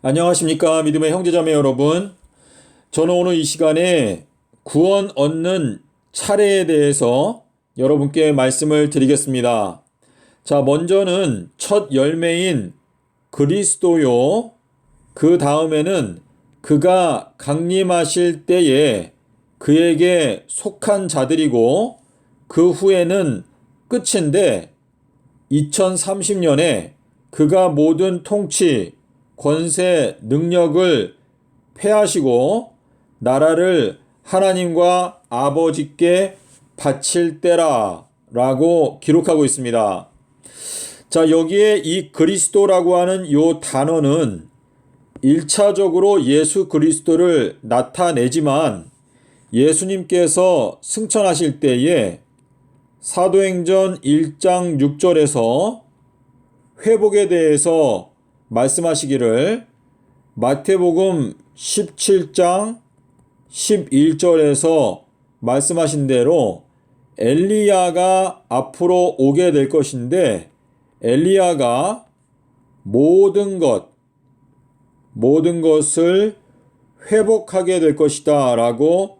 안녕하십니까 믿음의 형제자매 여러분. 저는 오늘 이 시간에 구원 얻는 차례에 대해서 여러분께 말씀을 드리겠습니다. 자 먼저는 첫 열매인 그리스도요. 그 다음에는 그가 강림하실 때에 그에게 속한 자들이고 그 후에는 끝인데 2030년에 그가 모든 통치, 권세, 능력을 폐하시고 나라를 하나님과 아버지께 바칠 때라 라고 기록하고 있습니다. 자, 여기에 이 그리스도라고 하는 요 단어는 1차적으로 예수 그리스도를 나타내지만 예수님께서 승천하실 때에 사도행전 1장 6절에서 회복에 대해서 말씀하시기를 마태복음 17장 11절에서 말씀하신 대로 엘리야가 앞으로 오게 될 것인데 엘리야가 모든 것, 모든 것을 회복하게 될 것이다 라고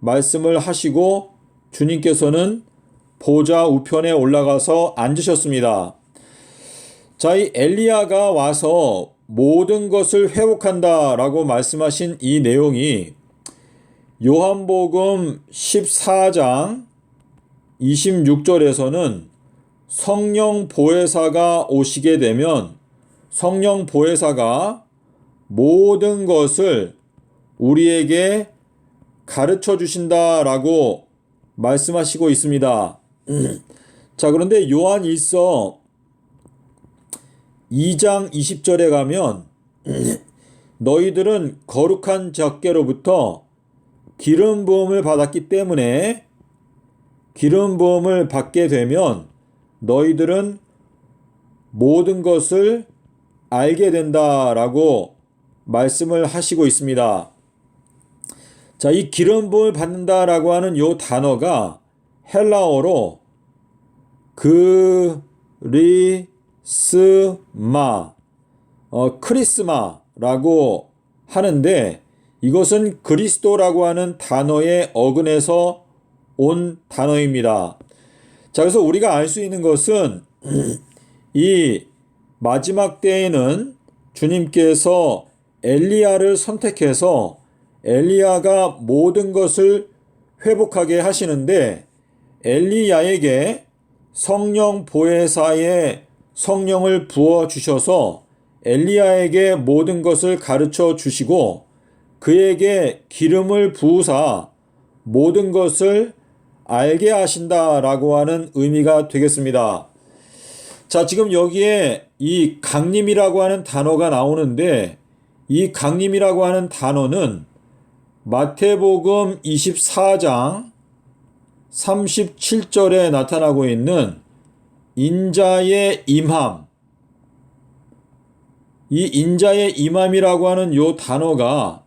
말씀을 하시고 주님께서는 보좌 우편에 올라가서 앉으셨습니다. 자, 이 엘리야가 와서 모든 것을 회복한다 라고 말씀하신 이 내용이 요한복음 14장 26절에서는 성령 보혜사가 오시게 되면 성령 보혜사가 모든 것을 우리에게 가르쳐 주신다라고 말씀하시고 있습니다. 자, 그런데 요한 1서 2장 20절에 가면 너희들은 거룩한 적게로부터 기름 부음을 받았기 때문에 기름 부음을 받게 되면 너희들은 모든 것을 알게 된다라고 말씀을 하시고 있습니다. 자, 이 기름 부음을 받는다라고 하는 요 단어가 헬라어로 그리 스마 어, 크리스마라고 하는데 이것은 그리스도라고 하는 단어의 어근에서 온 단어입니다. 자, 그래서 우리가 알 수 있는 것은 이 마지막 때에는 주님께서 엘리야를 선택해서 엘리야가 모든 것을 회복하게 하시는데 엘리야에게 성령 보혜사의 성령을 부어 주셔서 엘리야에게 모든 것을 가르쳐 주시고 그에게 기름을 부으사 모든 것을 알게 하신다라고 하는 의미가 되겠습니다. 자, 지금 여기에 이 강림이라고 하는 단어가 나오는데 이 강림이라고 하는 단어는 마태복음 24장 37절에 나타나고 있는 인자의 임함 이 인자의 임함이라고 하는 요 단어가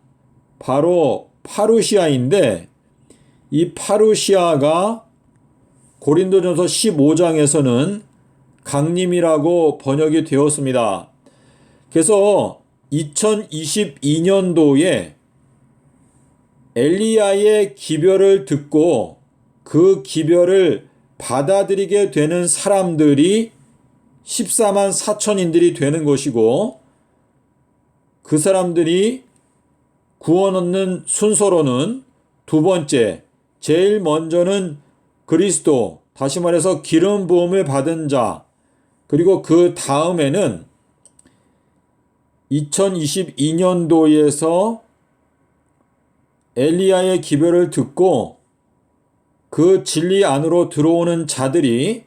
바로 파루시아인데 이 파루시아가 고린도전서 15장에서는 강림이라고 번역이 되었습니다. 그래서 2022년도에 엘리야의 기별을 듣고 그 기별을 받아들이게 되는 사람들이 14만 4천인들이 되는 것이고 그 사람들이 구원 얻는 순서로는 두 번째, 제일 먼저는 그리스도, 다시 말해서 기름 부음을 받은 자, 그리고 그 다음에는 2022년도에서 엘리야의 기별을 듣고 그 진리 안으로 들어오는 자들이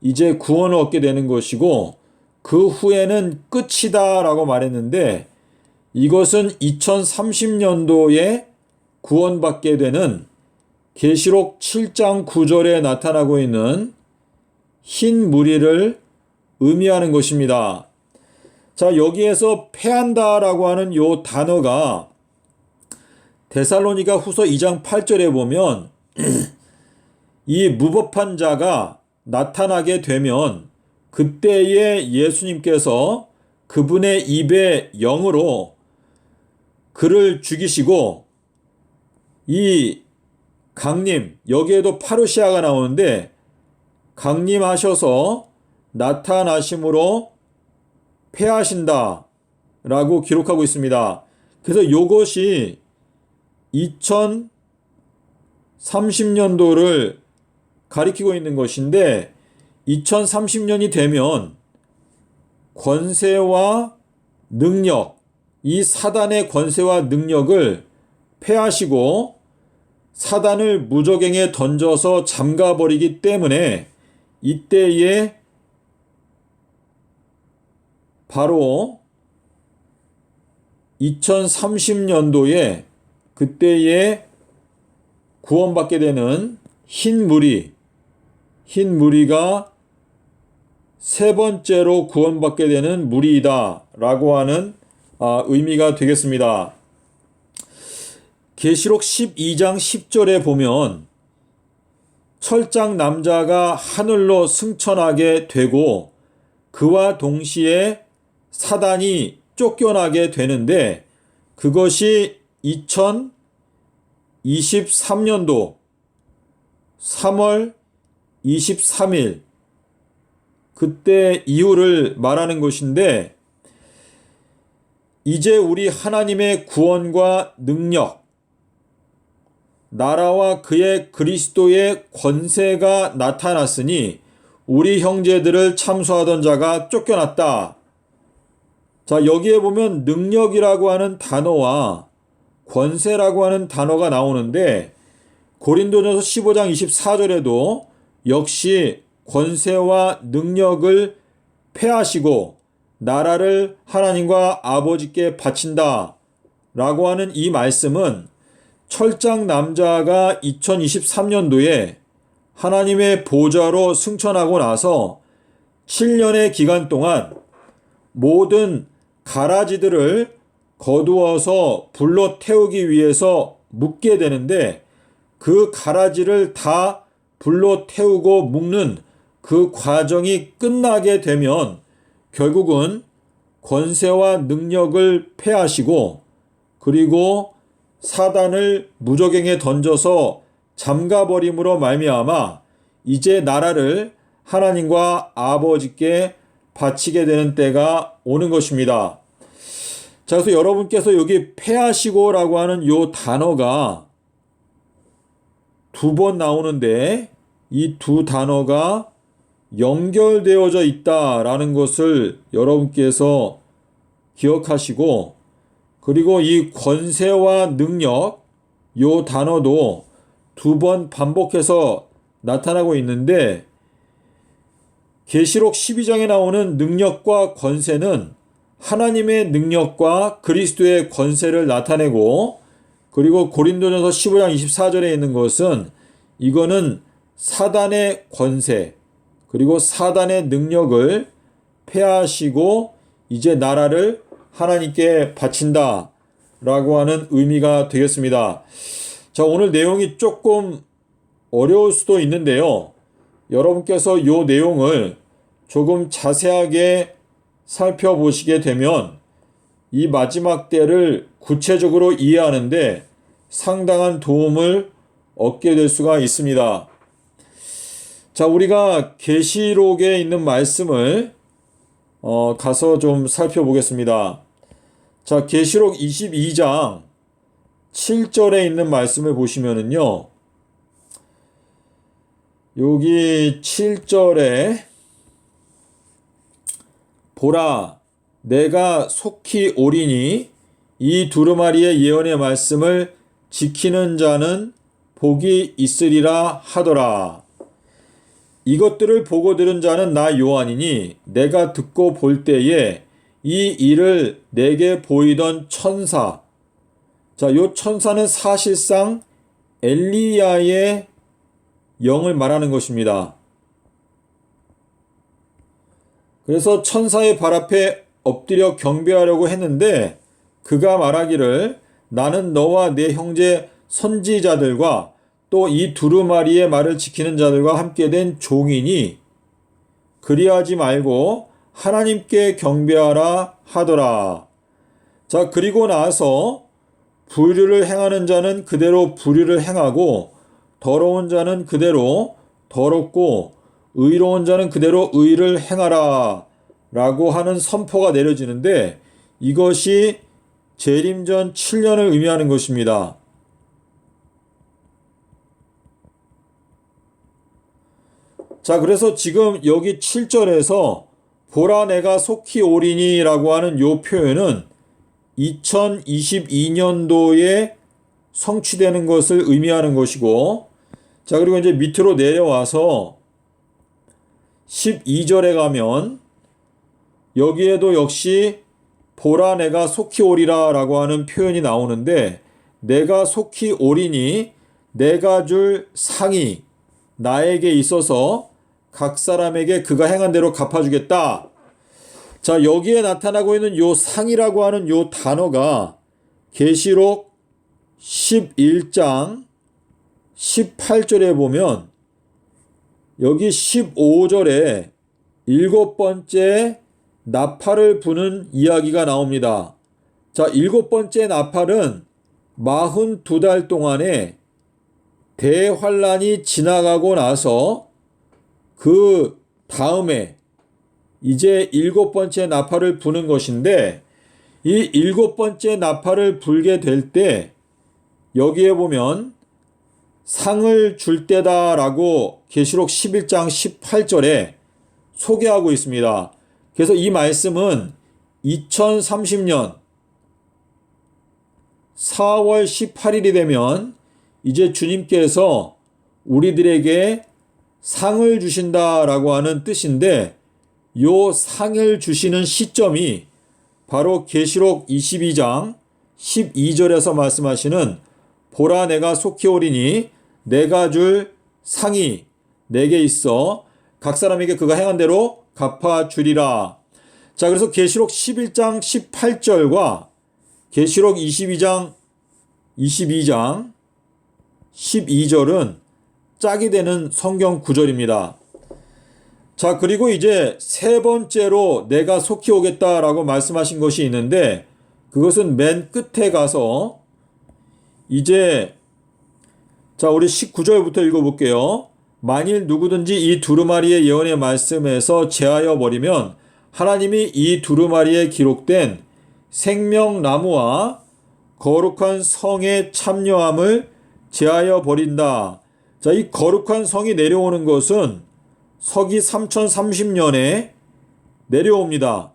이제 구원을 얻게 되는 것이고 그 후에는 끝이다 라고 말했는데 이것은 2030년도에 구원받게 되는 계시록 7장 9절에 나타나고 있는 흰 무리를 의미하는 것입니다. 자, 여기에서 패한다라고 하는 요 단어가 데살로니가 후서 2장 8절에 보면 이 무법한 자가 나타나게 되면 그때에 예수님께서 그분의 입에 영으로 그를 죽이시고 이 강림 여기에도 파루시아가 나오는데 강림하셔서 나타나심으로 패하신다 라고 기록하고 있습니다. 그래서 이것이 2030년도를 가리키고 있는 것인데 2030년이 되면 권세와 능력, 이 사단의 권세와 능력을 패하시고 사단을 무적행에 던져서 잠가버리기 때문에 이때에 바로 2030년도에 그때에 구원받게 되는 흰 무리, 흰 무리가 세 번째로 구원받게 되는 무리이다 라고 하는 아, 의미가 되겠습니다. 계시록 12장 10절에 보면 철장 남자가 하늘로 승천하게 되고 그와 동시에 사단이 쫓겨나게 되는데 그것이 2023년도 3월 23일 그때 이후를 말하는 것인데 이제 우리 하나님의 구원과 능력 나라와 그의 그리스도의 권세가 나타났으니 우리 형제들을 참소하던 자가 쫓겨났다. 자, 여기에 보면 능력이라고 하는 단어와 권세라고 하는 단어가 나오는데 고린도전서 15장 24절에도 역시 권세와 능력을 패하시고 나라를 하나님과 아버지께 바친다 라고 하는 이 말씀은 철장 남자가 2023년도에 하나님의 보좌로 승천하고 나서 7년의 기간 동안 모든 가라지들을 거두어서 불로 태우기 위해서 묻게 되는데 그 가라지를 다 불로 태우고 묶는 그 과정이 끝나게 되면 결국은 권세와 능력을 패하시고 그리고 사단을 무적행에 던져서 잠가버림으로 말미암아 이제 나라를 하나님과 아버지께 바치게 되는 때가 오는 것입니다. 자, 그래서 여러분께서 여기 패하시고라고 하는 요 단어가 두 번 나오는데 이 두 단어가 연결되어져 있다라는 것을 여러분께서 기억하시고 그리고 이 권세와 능력 요 단어도 두 번 반복해서 나타나고 있는데 계시록 12장에 나오는 능력과 권세는 하나님의 능력과 그리스도의 권세를 나타내고 그리고 고린도전서 15장 24절에 있는 것은 이거는 사단의 권세 그리고 사단의 능력을 폐하시고 이제 나라를 하나님께 바친다 라고 하는 의미가 되겠습니다. 자, 오늘 내용이 조금 어려울 수도 있는데요. 여러분께서 이 내용을 조금 자세하게 살펴보시게 되면 이 마지막 때를 구체적으로 이해하는데 상당한 도움을 얻게 될 수가 있습니다. 자, 우리가 계시록에 있는 말씀을 어, 가서 좀 살펴보겠습니다. 자, 계시록 22장 7절에 있는 말씀을 보시면은요. 여기 7절에 보라 내가 속히 오리니 이 두루마리의 예언의 말씀을 지키는 자는 복이 있으리라 하더라. 이것들을 보고 들은 자는 나 요한이니 내가 듣고 볼 때에 이 일을 내게 보이던 천사. 자, 요 천사는 사실상 엘리야의 영을 말하는 것입니다. 그래서 천사의 발 앞에 엎드려 경배하려고 했는데 그가 말하기를 나는 너와 내 형제 선지자들과 또 이 두루마리의 말을 지키는 자들과 함께 된 종이니 그리하지 말고 하나님께 경배하라 하더라. 자, 그리고 나서 불의를 행하는 자는 그대로 불의를 행하고 더러운 자는 그대로 더럽고 의로운 자는 그대로 의를 행하라 라고 하는 선포가 내려지는데 이것이 재림전 7년을 의미하는 것입니다. 자, 그래서 지금 여기 7절에서 보라 내가 속히 오리니 라고 하는 요 표현은 2022년도에 성취되는 것을 의미하는 것이고, 자, 그리고 이제 밑으로 내려와서 12절에 가면 여기에도 역시 보라 내가 속히 오리라 라고 하는 표현이 나오는데 내가 속히 오리니 내가 줄 상이 나에게 있어서 각 사람에게 그가 행한 대로 갚아주겠다. 자, 여기에 나타나고 있는 요 상이라고 하는 요 단어가 계시록 11장 18절에 보면 여기 15절에 일곱 번째 나팔을 부는 이야기가 나옵니다. 자, 일곱 번째 나팔은 42달 동안에 대환란이 지나가고 나서 그 다음에 이제 일곱 번째 나팔을 부는 것인데 이 일곱 번째 나팔을 불게 될 때 여기에 보면 상을 줄 때다라고 계시록 11장 18절에 소개하고 있습니다. 그래서 이 말씀은 2030년 4월 18일이 되면 이제 주님께서 우리들에게 상을 주신다라고 하는 뜻인데 요 상을 주시는 시점이 바로 계시록 22장 12절에서 말씀하시는 보라 내가 속히 오리니 내가 줄 상이 내게 있어. 각 사람에게 그가 행한 대로 갚아 주리라. 자, 그래서 계시록 11장 18절과 계시록 22장 22장 12절은 짝이 되는 성경 구절입니다. 자, 그리고 이제 세 번째로 내가 속히 오겠다라고 말씀하신 것이 있는데 그것은 맨 끝에 가서 이제 자, 우리 19절부터 읽어 볼게요. 만일 누구든지 이 두루마리의 예언의 말씀에서 제하여 버리면 하나님이 이 두루마리에 기록된 생명나무와 거룩한 성의 참여함을 제하여 버린다. 자, 이 거룩한 성이 내려오는 것은 서기 3030년에 내려옵니다.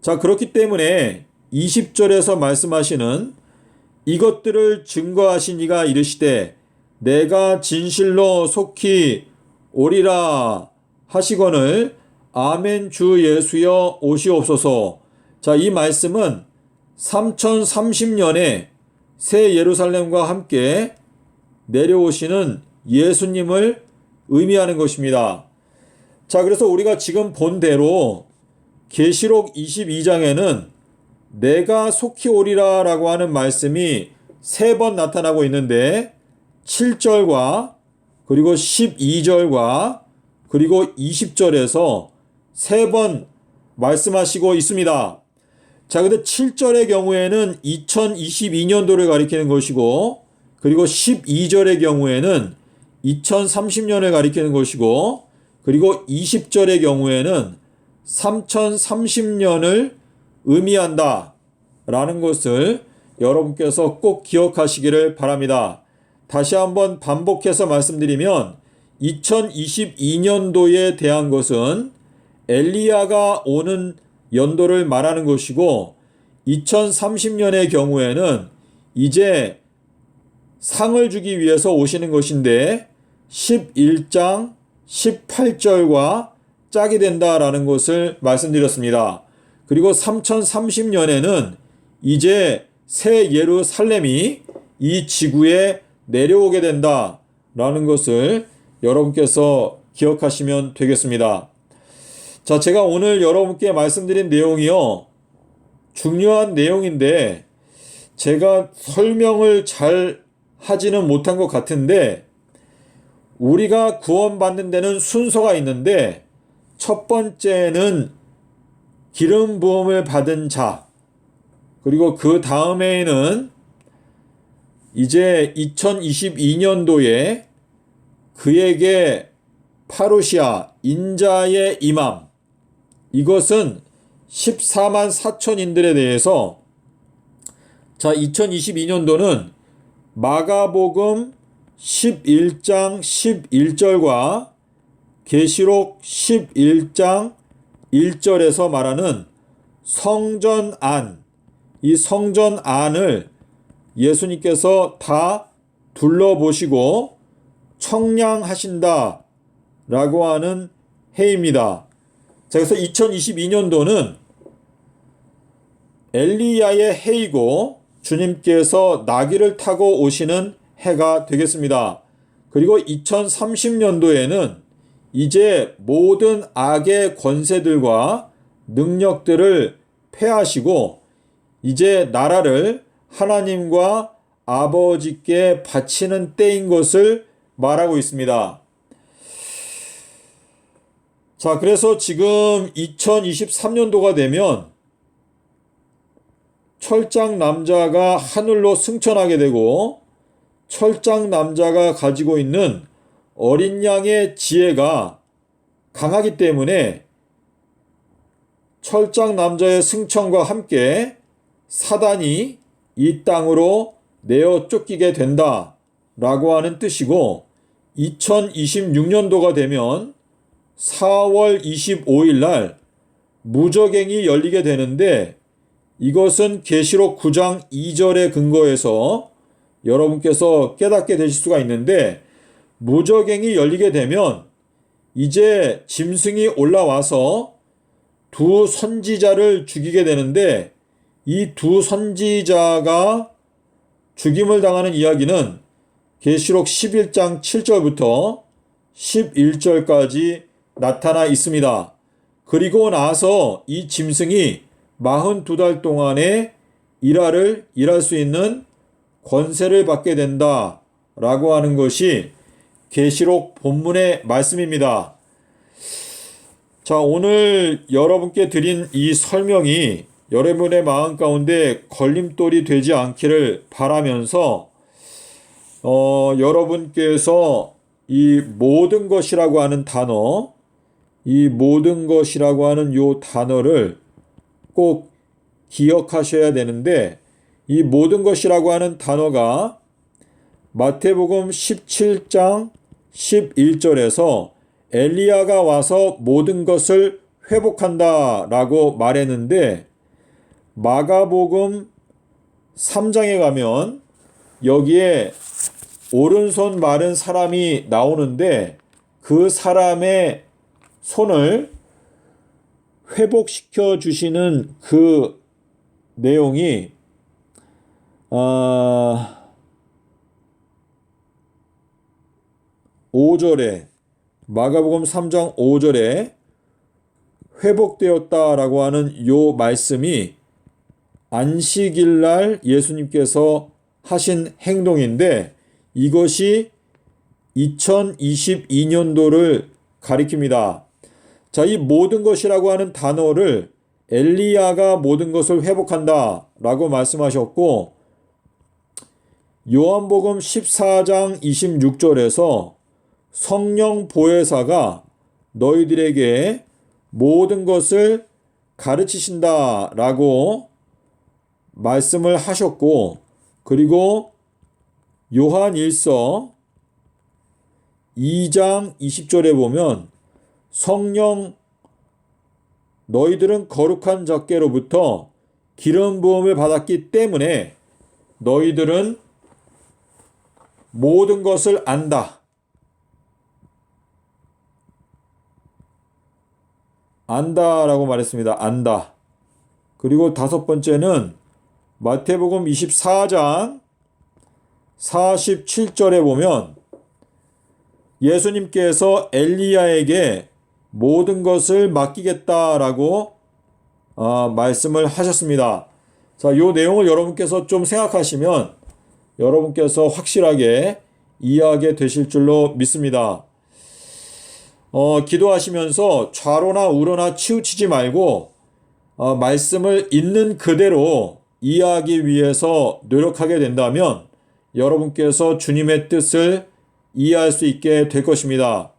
자, 그렇기 때문에 20절에서 말씀하시는 이것들을 증거하신 이가 이르시되 내가 진실로 속히 오리라 하시거늘 아멘 주 예수여 오시옵소서. 자, 이 말씀은 3030년에 새 예루살렘과 함께 내려오시는 예수님을 의미하는 것입니다. 자, 그래서 우리가 지금 본 대로 계시록 22장에는 내가 속히 오리라라고 하는 말씀이 세 번 나타나고 있는데 7절과 그리고 12절과 그리고 20절에서 세 번 말씀하시고 있습니다. 자, 근데 7절의 경우에는 2022년도를 가리키는 것이고 그리고 12절의 경우에는 2030년을 가리키는 것이고 그리고 20절의 경우에는 3030년을 의미한다. 라는 것을 여러분께서 꼭 기억하시기를 바랍니다. 다시 한번 반복해서 말씀드리면 2022년도에 대한 것은 엘리야가 오는 연도를 말하는 것이고 2030년의 경우에는 이제 상을 주기 위해서 오시는 것인데 11장 18절과 짝이 된다라는 것을 말씀드렸습니다. 그리고 3030년에는 이제 새 예루살렘이 이 지구에 내려오게 된다 라는 것을 여러분께서 기억하시면 되겠습니다. 자, 제가 오늘 여러분께 말씀드린 내용이요. 중요한 내용인데 제가 설명을 잘 하지는 못한 것 같은데 우리가 구원받는 데는 순서가 있는데 첫 번째는 기름 부음을 받은 자 그리고 그 다음에는 이제 2022년도에 그에게 파루시아 인자의 임함 이것은 14만 4천인들에 대해서 자 2022년도는 마가복음 11장 11절과 계시록 11장 1절에서 말하는 성전 안, 이 성전 안을 예수님께서 다 둘러보시고 청량하신다 라고 하는 해입니다. 자, 그래서 2022년도는 엘리야의 해이고 주님께서 나귀를 타고 오시는 해가 되겠습니다. 그리고 2030년도에는 이제 모든 악의 권세들과 능력들을 패하시고 이제 나라를 하나님과 아버지께 바치는 때인 것을 말하고 있습니다. 자, 그래서 지금 2023년도가 되면 철장 남자가 하늘로 승천하게 되고 철장 남자가 가지고 있는 어린 양의 지혜가 강하기 때문에 철장 남자의 승천과 함께 사단이 이 땅으로 내어 쫓기게 된다 라고 하는 뜻이고 2026년도가 되면 4월 25일 날 무적행이 열리게 되는데 이것은 계시록 9장 2절에 근거해서 여러분께서 깨닫게 되실 수가 있는데 무적행이 열리게 되면 이제 짐승이 올라와서 두 선지자를 죽이게 되는데 이 두 선지자가 죽임을 당하는 이야기는 계시록 11장 7절부터 11절까지 나타나 있습니다. 그리고 나서 이 짐승이 42달 동안에 일화를 일할 수 있는 권세를 받게 된다. 라고 하는 것이 계시록 본문의 말씀입니다. 자, 오늘 여러분께 드린 이 설명이 여러분의 마음 가운데 걸림돌이 되지 않기를 바라면서 어, 여러분께서 이 모든 것이라고 하는 단어, 이 모든 것이라고 하는 요 단어를 꼭 기억하셔야 되는데 이 모든 것이라고 하는 단어가 마태복음 17장 11절에서 엘리야가 와서 모든 것을 회복한다라고 말했는데 마가복음 3장에 가면 여기에 오른손 마른 사람이 나오는데 그 사람의 손을 회복시켜 주시는 그 내용이 아 5절에 마가복음 3장 5절에 회복되었다라고 하는 요 말씀이 안식일 날 예수님께서 하신 행동인데 이것이 2022년도를 가리킵니다. 자, 이 모든 것이라고 하는 단어를 엘리야가 모든 것을 회복한다 라고 말씀하셨고 요한복음 14장 26절에서 성령 보혜사가 너희들에게 모든 것을 가르치신다 라고 말씀을 하셨고 그리고 요한 1서 2장 20절에 보면 성령 너희들은 거룩한 적개로부터 기름 부음을 받았기 때문에 너희들은 모든 것을 안다. 안다라고 말했습니다. 안다. 그리고 다섯 번째는 마태복음 24장 47절에 보면 예수님께서 엘리야에게 모든 것을 맡기겠다라고 어, 말씀을 하셨습니다. 자, 요 내용을 여러분께서 좀 생각하시면 여러분께서 확실하게 이해하게 되실 줄로 믿습니다. 어, 기도하시면서 좌로나 우로나 치우치지 말고 어, 말씀을 있는 그대로 이해하기 위해서 노력하게 된다면 여러분께서 주님의 뜻을 이해할 수 있게 될 것입니다.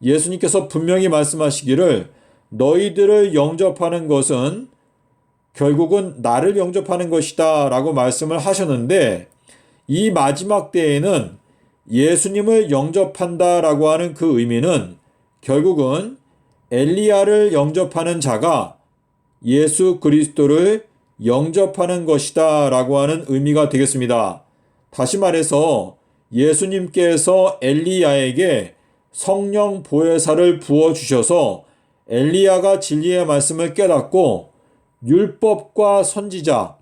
예수님께서 분명히 말씀하시기를 너희들을 영접하는 것은 결국은 나를 영접하는 것이다 라고 말씀을 하셨는데 이 마지막 때에는 예수님을 영접한다 라고 하는 그 의미는 결국은 엘리야를 영접하는 자가 예수 그리스도를 영접하는 것이다 라고 하는 의미가 되겠습니다. 다시 말해서 예수님께서 엘리야에게 성령 보혜사를 부어 주셔서 엘리야가 진리의 말씀을 깨닫고 율법과 선지자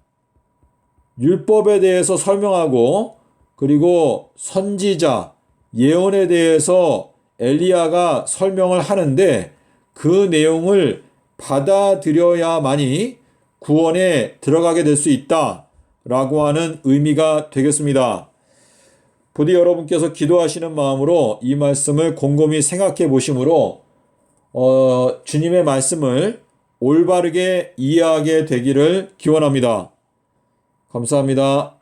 율법에 대해서 설명하고 그리고 선지자 예언에 대해서 엘리야가 설명을 하는데 그 내용을 받아들여야만이 구원에 들어가게 될 수 있다 라고 하는 의미가 되겠습니다. 부디 여러분께서 기도하시는 마음으로 이 말씀을 곰곰이 생각해 보심으로 어, 주님의 말씀을 올바르게 이해하게 되기를 기원합니다. 감사합니다.